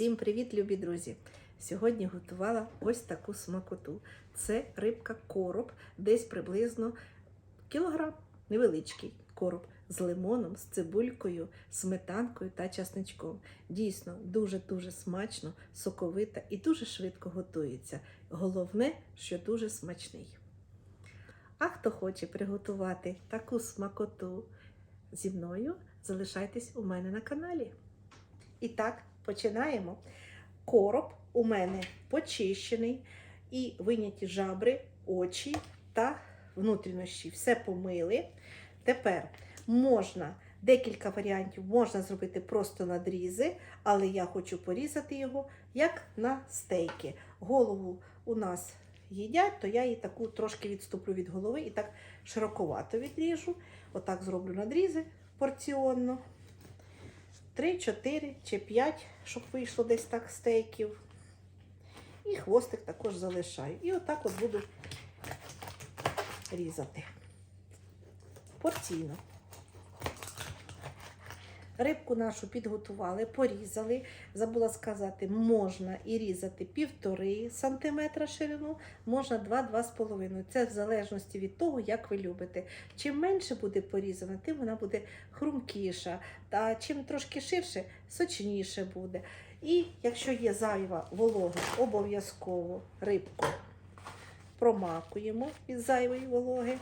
Всім привіт, любі друзі! Сьогодні готувала ось таку смакоту. Це рибка короб, десь приблизно кілограм, невеличкий короб з лимоном, з цибулькою, сметанкою та часничком. Дійсно, дуже-дуже смачно, соковита і дуже швидко готується. Головне, що дуже смачний. А хто хоче приготувати таку смакоту зі мною, залишайтесь у мене на каналі. І так, починаємо. Короб у мене почищений і виняті жабри, очі та внутрішні. Все помили. Тепер можна декілька варіантів, можна зробити просто надрізи, але я хочу порізати його як на стейки. Голову у нас їдять, то я її таку трошки відступлю від голови і так широковато відріжу. Отак зроблю надрізи порціонно. 3, 4 чи 5, щоб вийшло десь так стейків. І хвостик також залишаю. І отак от буду різати. Порційно. Рибку нашу підготували, порізали. Забула сказати, можна і різати півтори сантиметра ширину, можна 2-2,5. Це в залежності від того, як ви любите. Чим менше буде порізана, тим вона буде хрумкіша. А чим трошки ширше, сочніше буде. І якщо є зайва волога, обов'язково рибку промакуємо від зайвої вологи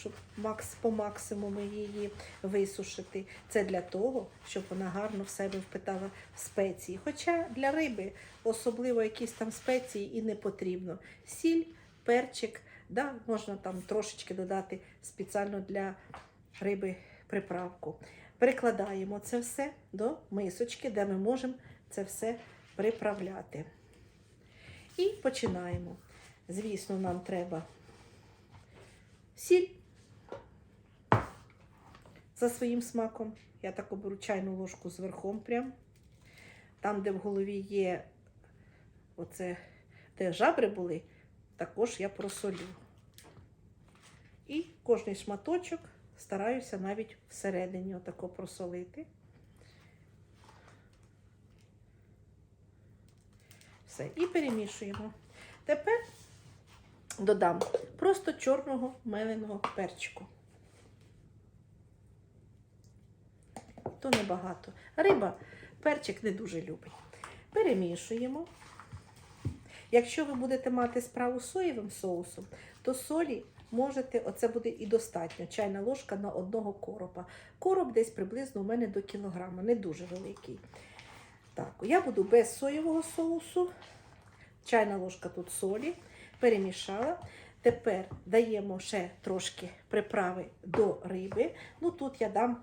щоб макс, по максимуму її висушити. Це для того, щоб вона гарно в себе впитала спеції. Хоча для риби особливо якісь там спеції і не потрібно. Сіль, перчик, да, можна там трошечки додати спеціально для риби приправку. Перекладаємо це все до мисочки, де ми можемо це все приправляти. І починаємо. Звісно, нам треба сіль за своїм смаком. Я так оберу чайну ложку з верхом прям. Там, де в голові є оце, де жабри були, також я просолю. І кожний шматочок стараюся навіть всередині отако просолити. Все, і перемішуємо. Тепер додам просто чорного меленого перчику. То небагато. Риба перчик не дуже любить. Перемішуємо. Якщо ви будете мати справу з соєвим соусом, то солі можете, оце буде і достатньо, чайна ложка на одного коропа. Короб десь приблизно у мене до кілограма, не дуже великий. Так, я буду без соєвого соусу. Чайна ложка тут солі, перемішала. Тепер даємо ще трошки приправи до риби. Ну тут я дам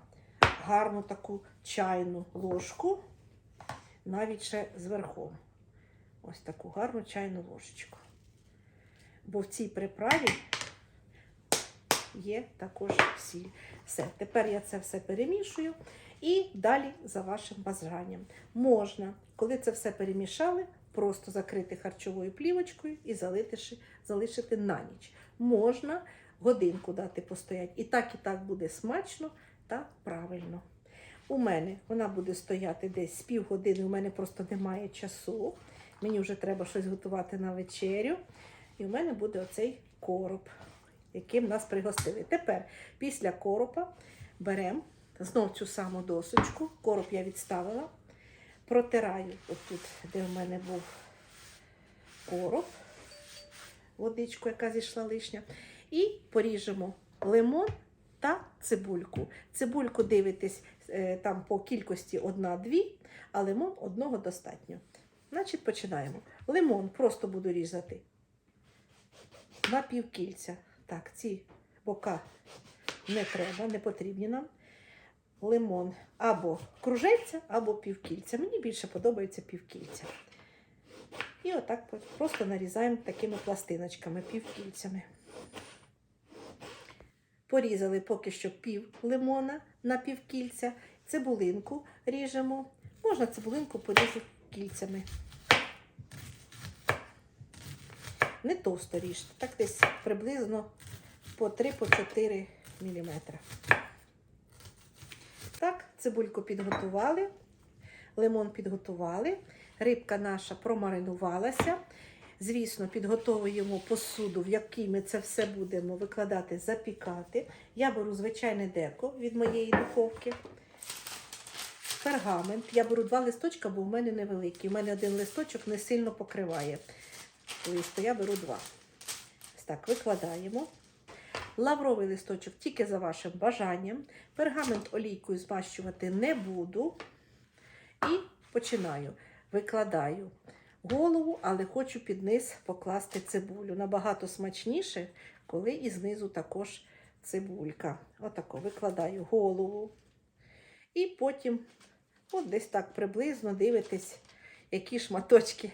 гарну таку чайну ложку, навіть ще зверху. Ось таку гарну чайну ложечку. Бо в цій приправі є також сіль. Все, тепер я це все перемішую. І далі за вашим бажанням. Можна, коли це все перемішали, просто закрити харчовою плівочкою і залишити, залишити на ніч. Можна годинку дати постояти. І так, і так буде смачно та правильно. У мене вона буде стояти десь з півгодини, у мене просто немає часу. Мені вже треба щось готувати на вечерю. І у мене буде оцей короб, яким нас пригостили. Тепер, після коропа, беремо знов цю саму досочку. Короб я відставила, протираю отут, де в мене був короб, водичку, яка зійшла лишня. І поріжемо лимон та цибульку. Цибульку дивитесь е, там по кількості одна-дві, а лимон одного достатньо. Значить, починаємо. Лимон просто буду різати на півкільця. Так, ці бока не треба, не потрібні нам. Лимон або кружельця, або півкільця. Мені більше подобається півкільця. І отак просто нарізаємо такими пластиночками, півкільцями. Порізали поки що пів лимона на півкільця, цибулинку ріжемо. Можна цибулинку порізати кільцями. Не товсто ріжте, так десь приблизно по 3-4 мм. Так, цибульку підготували. лимон підготували, рибка наша промаринувалася. Звісно, підготовуємо посуду, в якій ми це все будемо викладати, запікати. Я беру звичайне деко від моєї духовки. Пергамент. Я беру два листочка, бо в мене невеликі. У мене один листочок не сильно покриває листо. Я беру два. Так, викладаємо. Лавровий листочок тільки за вашим бажанням. Пергамент олійкою змащувати не буду. І починаю. Викладаю голову, але хочу під низ покласти цибулю. Набагато смачніше, коли і знизу також цибулька. Отако викладаю голову. І потім, от десь так приблизно дивитесь, які шматочки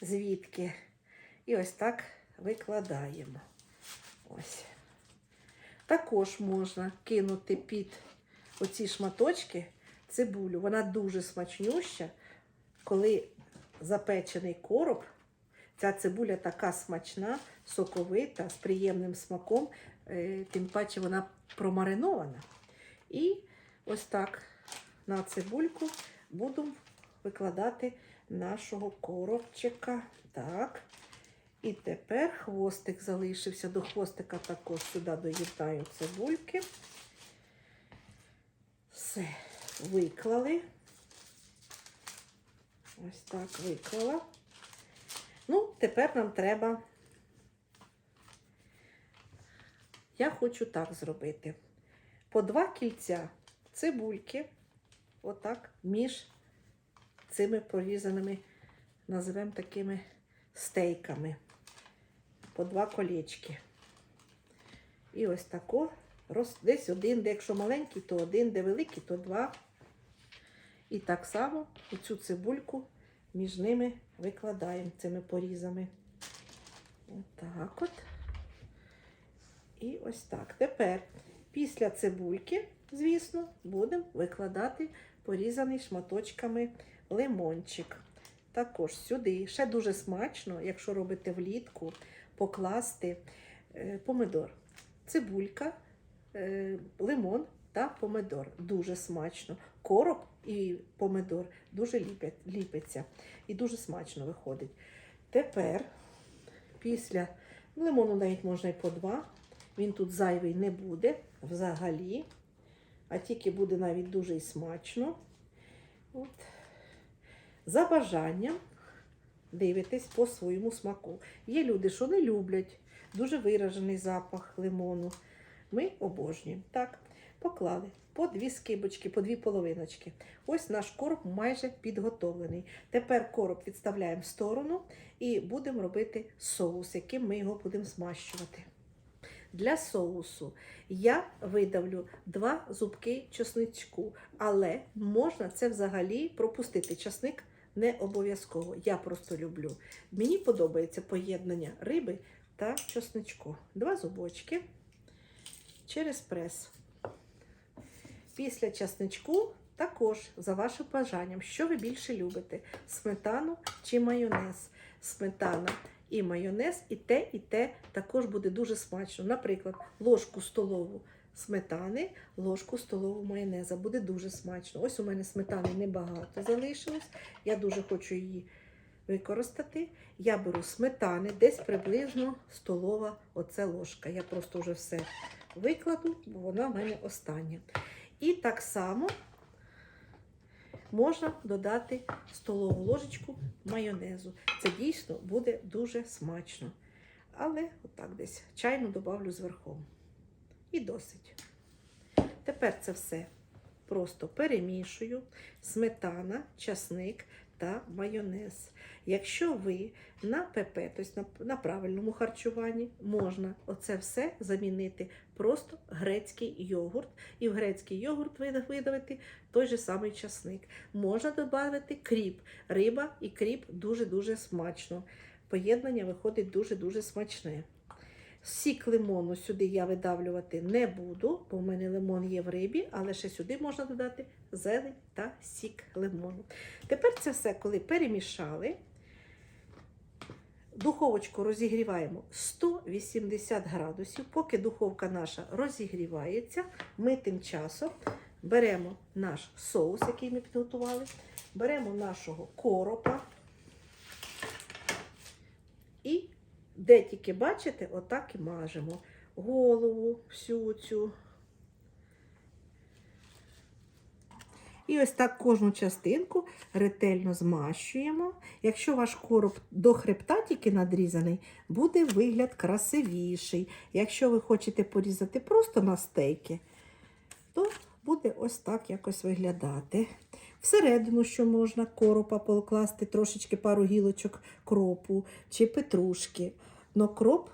звідки. І ось так викладаємо. Ось. Також можна кинути під оці шматочки цибулю. Вона дуже смачнюща, коли запечений короб. Ця цибуля така смачна, соковита, з приємним смаком, е, тим паче вона промаринована. І ось так на цибульку буду викладати нашого коробчика. Так. І тепер хвостик залишився. До хвостика також сюди доєднаю цибульки. Все, виклали. Ось так виклала. Ну, тепер нам треба. Я хочу так зробити. По два кільця цибульки, отак, між цими порізаними, називаємо такими стейками. По два колечки. І ось тако. Десь один, де якщо маленький, то один, де великий, то два. І так само оцю цибульку між ними викладаємо цими порізами. Отак от. І ось так. Тепер після цибульки, звісно, будемо викладати порізаний шматочками лимончик. Також сюди. Ще дуже смачно, якщо робите влітку, покласти е, помидор. Цибулька, е, лимон та помидор. Дуже смачно. Короб і помидор дуже ліпиться і дуже смачно виходить. Тепер, після лимону навіть можна і по два. Він тут зайвий не буде взагалі, а тільки буде навіть дуже і смачно. От. За бажанням дивитесь по своєму смаку. Є люди, що не люблять дуже виражений запах лимону. Ми обожнюємо. Так, поклали по дві скибочки, по дві половиночки. Ось наш короб майже підготовлений. Тепер короб відставляємо в сторону і будемо робити соус, яким ми його будемо змащувати. Для соусу я видавлю два зубки чесничку, але можна це взагалі пропустити. Часник не обов'язково. Я просто люблю. Мені подобається поєднання риби та чесничку. Два зубочки через прес. Після чесничку також за вашим бажанням, що ви більше любите: сметану чи майонез. Сметана і майонез, і те, і те також буде дуже смачно. Наприклад, ложку столову сметани, ложку столову майонеза. Буде дуже смачно. Ось у мене сметани небагато залишилось. Я дуже хочу її використати. Я беру сметани, десь приблизно столова оце ложка. Я просто вже все викладу, бо вона в мене остання. І так само можна додати столову ложечку майонезу. Це дійсно буде дуже смачно. Але отак десь чайну добавлю зверху. І досить. Тепер це все просто перемішую. Сметана, часник та майонез. Якщо ви на ПП, тобто на, правильному харчуванні, можна оце все замінити просто грецький йогурт. І в грецький йогурт вида- видавити той же самий часник. Можна додати кріп. Риба і кріп дуже-дуже смачно. Поєднання виходить дуже-дуже смачне. Сік лимону сюди я видавлювати не буду, бо в мене лимон є в рибі, але ще сюди можна додати зелень та сік лимону. Тепер це все, коли перемішали, духовочку розігріваємо 180 градусів. Поки духовка наша розігрівається, ми тим часом беремо наш соус, який ми підготували, беремо нашого коропа. І де тільки бачите, отак і мажемо. Голову, всю цю. І ось так кожну частинку ретельно змащуємо. Якщо ваш короб до хребта тільки надрізаний, буде вигляд красивіший. Якщо ви хочете порізати просто на стейки, то буде ось так якось виглядати. Всередину, що можна коропа покласти трошечки пару гілочок кропу чи петрушки. Но кроп,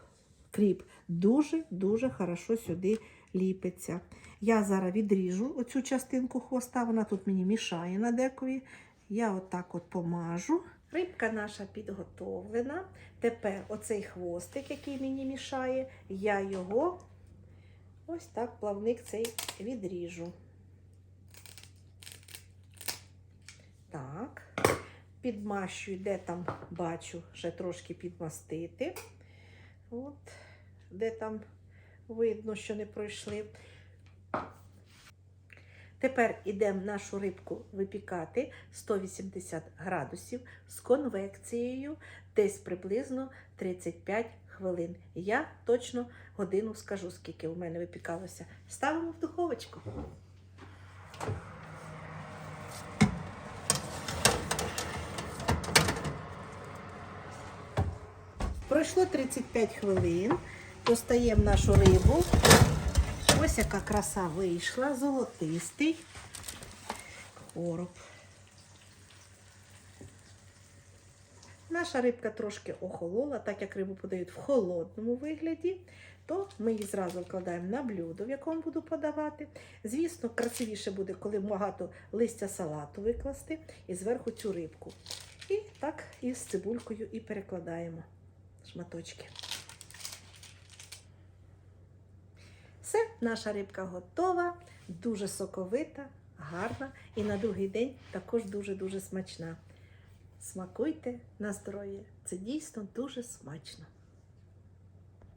кріп дуже-дуже хорошо сюди ліпиться. Я зараз відріжу оцю частинку хвоста, вона тут мені мішає на декові. Я отак от помажу. Рибка наша підготовлена. Тепер оцей хвостик, який мені мішає, я його ось так плавник цей відріжу. Так, підмащую, де там бачу, ще трошки підмастити. От, де там видно, що не пройшли. Тепер ідемо нашу рибку випікати 180 градусів з конвекцією десь приблизно 35 хвилин. Я точно годину скажу, скільки у мене випікалося. Ставимо в духовочку. Пройшло 35 хвилин. Достаємо нашу рибу. Ось яка краса вийшла, золотистий короб. Наша рибка трошки охолола, так як рибу подають в холодному вигляді, то ми її зразу вкладаємо на блюдо, в якому буду подавати. Звісно, красивіше буде, коли багато листя салату викласти і зверху цю рибку. І так із цибулькою і перекладаємо шматочки. Все, наша рибка готова, дуже соковита, гарна і на другий день також дуже-дуже смачна. Смакуйте на здоров'я. Це дійсно дуже смачно.